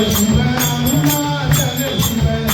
Shiva Rama Chandra Shiva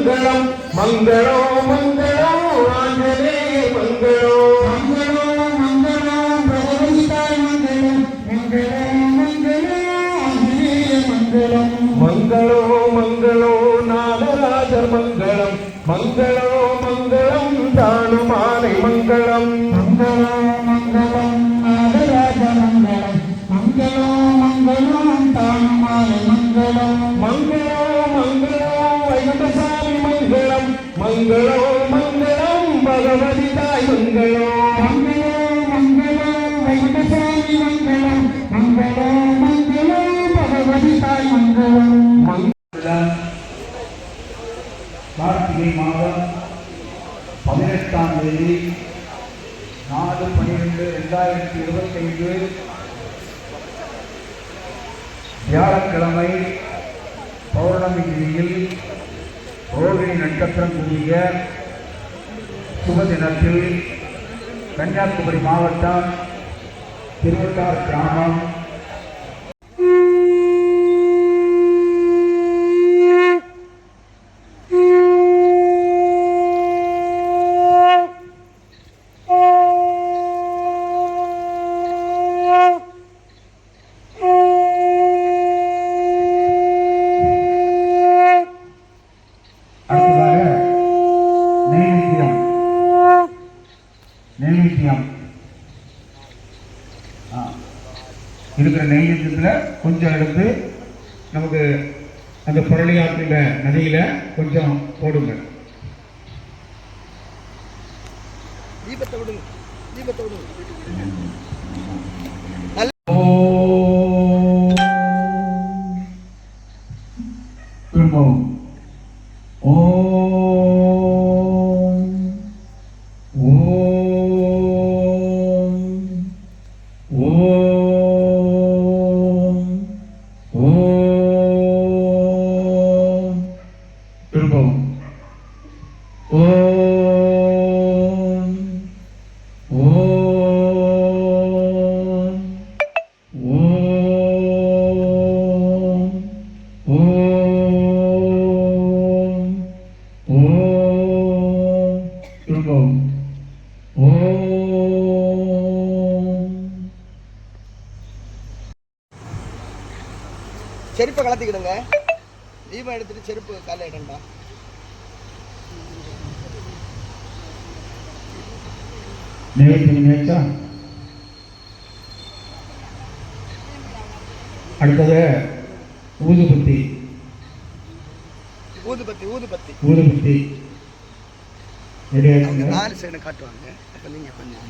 మంగళం మంగళో మంగళో ఆంజనే మంగళో. మంగళో మంగళో భగవంతాయ మంగళం మంగళో మంగళో ఆంజనే మంగళం మంగళో మంగళో నాగరాజ మంగళం. మంగళో మంగళం దానుమాని మంగళం. பன்னிரெண்டு ரெண்டாயிரத்தி இருபத்தைந்து வியாழக்கிழமை பௌர்ணமி திதியில் ரோகிணி நட்சத்திரம் கூடிய சுப தினத்தில் கன்னியாகுமரி மாவட்டம் திருவட்டார் கிராமம் இருக்கிற நைவேத்தியத்தில் கொஞ்சம் எடுத்து நமக்கு அந்த புரளி ஆற்றுல நதியில கொஞ்சம் போடுங்க. தீபத்தை விடுங்க தீபத்தை விடுங்க திரும்பவும். செருப்பை கலத்திக்கிடுங்க. தீபம் எடுத்துட்டு செருப்பு காலைல இடண்டா அடுத்தது ஊதுபத்தி. ஊதுபத்தி ஊதுபத்தி. ஊதுபத்தி. நாலு சைடு காட்டுவாங்க. அப்ப நீங்க கொஞ்சம்.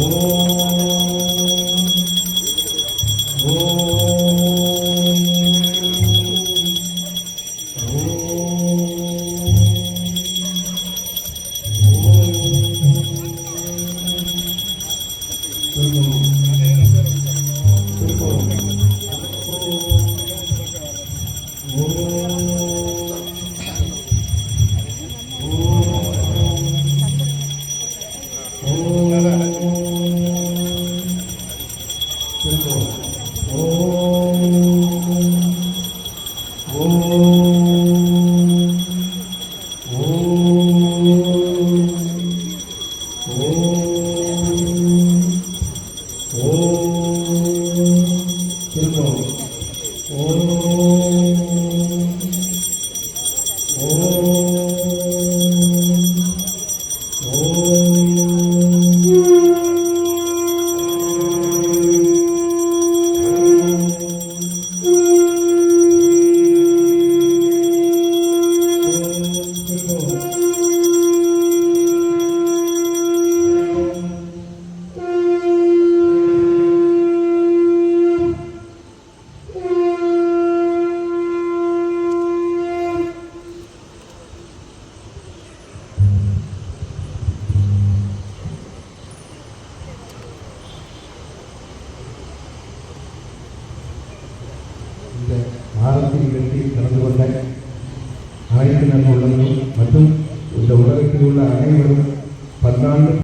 Oh. கலந்து கொண்ட அனைத்து நல்ல உள்ளங்களும் மற்றும் இந்த உலகத்தில் உள்ள அனைவரும் பன்னாண்டு